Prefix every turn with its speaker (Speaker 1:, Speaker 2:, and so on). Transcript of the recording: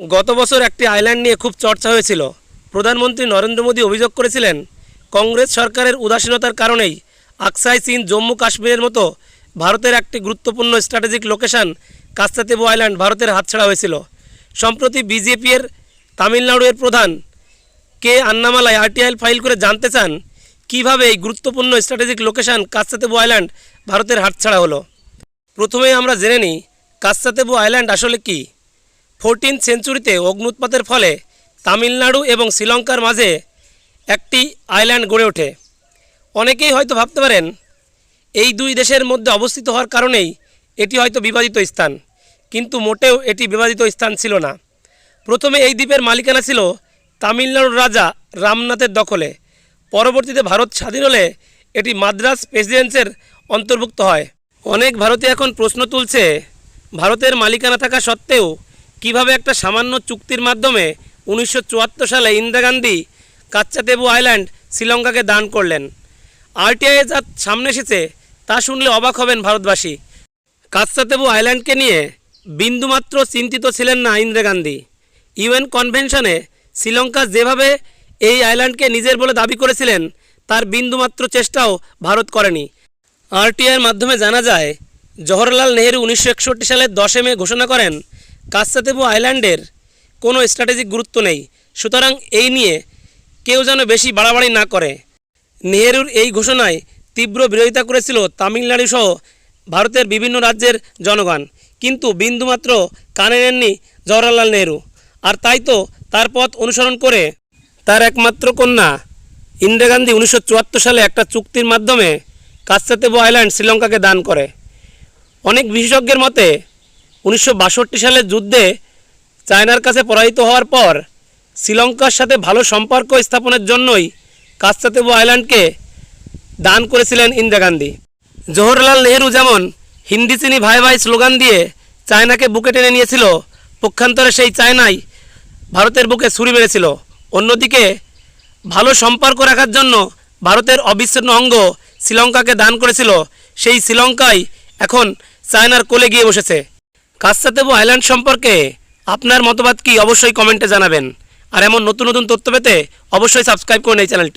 Speaker 1: গত বছর একটি আইল্যান্ড নিয়ে খুব চর্চা হয়েছিল। প্রধানমন্ত্রী নরেন্দ্র মোদী অভিযোগ করেছিলেন, কংগ্রেস সরকারের উদাসীনতার কারণেই আকসাই চীন জম্মু কাশ্মীরের মতো ভারতের একটি গুরুত্বপূর্ণ স্ট্র্যাটেজিক লোকেশন কাস্তাতেবু আইল্যান্ড ভারতের হাতছাড়া হয়েছিল। সম্প্রতি বিজেপি এর তামিলনাড়ু এর প্রধান কে আন্নামালায় আরটিআইএল ফাইল করে জানতে চান, কীভাবে এই গুরুত্বপূর্ণ স্ট্র্যাটেজিক লোকেশন কাস্তাতেবু আইল্যান্ড ভারতের হাতছাড়া হলো। প্রথমেই আমরা জেনে নিই কাস্তাতেবু আইল্যান্ড আসলে কী? ফোরটিন সেঞ্চুরিতে অগ্নুৎপাতের ফলে তামিলনাড়ু এবং শ্রীলঙ্কার মাঝে একটি আইল্যান্ড গড়ে ওঠে। অনেকেই হয়তো ভাবতে পারেন, এই দুই দেশের মধ্যে অবস্থিত হওয়ার কারণেই এটি হয়তো বিবাদিত স্থান, কিন্তু মোটেও এটি বিবাদিত স্থান ছিল না। প্রথমে এই দ্বীপের মালিকানা ছিল তামিলনাড়ুর রাজা রামনাথের দখলে। পরবর্তীতে ভারত স্বাধীন হলে এটি মাদ্রাজ প্রেসিডেন্সের অন্তর্ভুক্ত হয়। অনেক ভারতীয় এখন প্রশ্ন তুলছে, ভারতের মালিকানা থাকা সত্ত্বেও কীভাবে একটা সামান্য চুক্তির মাধ্যমে উনিশশো চুয়াত্তর সালে ইন্দিরা গান্ধী কাচ্চাতেবু আইল্যান্ড শ্রীলঙ্কাকে দান করলেন। আরটিআই যা সামনে এসেছে, তা শুনলে অবাক হবেন ভারতবাসী। কাচ্চাতেবু আইল্যান্ডকে নিয়ে বিন্দুমাত্র চিন্তিত ছিলেন না ইন্দিরা গান্ধী। ইউএন কনভেনশনে শ্রীলঙ্কা যেভাবে এই আইল্যান্ডকে নিজের বলে দাবি করেছিলেন, তার বিন্দুমাত্র চেষ্টাও ভারত করেনি। আরটিআইয়ের মাধ্যমে জানা যায়, জওহরলাল নেহেরু উনিশশো সালের দশে মে ঘোষণা করেন কাস্তাতেবু আইল্যান্ডের কোনো স্ট্র্যাটেজিক গুরুত্ব নেই। সুতরাং এই নিয়ে কেউ যেন বেশি বাড়াবাড়ি না করে। নেহেরুর এই ঘোষণায় তীব্র বিরোধিতা করেছিল তামিলনাড়ু সহ ভারতের বিভিন্ন রাজ্যের জনগণ। কিন্তু বিন্দুমাত্র কানে নেননি জওহরলাল নেহেরু। আর তাই তো তার পথ অনুসরণ করে তার একমাত্র কন্যা ইন্দিরা গান্ধী উনিশশো চুয়াত্তর সালে একটা চুক্তির মাধ্যমে কাস্তাতেবু আইল্যান্ড শ্রীলঙ্কাকে দান করে। অনেক বিশেষজ্ঞের মতে উনিশশো বাষট্টি সালের যুদ্ধে চায়নার কাছে পরাজিত হওয়ার পর শ্রীলঙ্কার সাথে ভালো সম্পর্ক স্থাপনের জন্যই কাস্তাতেবু আইল্যান্ডকে দান করেছিলেন ইন্দিরা গান্ধী। জওহরলাল নেহরু যেমন হিন্দি চিনি ভাই ভাই স্লোগান দিয়ে চায়নাকে বুকে টেনে নিয়েছিল, পক্ষান্তরে সেই চায়নাই ভারতের বুকে ছুরি মেরেছিল। অন্যদিকে ভালো সম্পর্ক রাখার জন্য ভারতের অবিচ্ছিন্ন অঙ্গ শ্রীলঙ্কাকে দান করেছিল, সেই শ্রীলঙ্কাই এখন চায়নার কোলে গিয়ে বসেছে। কাস্তাতেবু আইল্যান্ড সম্পর্কে আপনার মতবাদ কি অবশ্যই কমেন্টে জানাবেন। আর এমন নতুন নতুন তথ্য পেতে অবশ্যই সাবস্ক্রাইব করুন এই চ্যানেলটি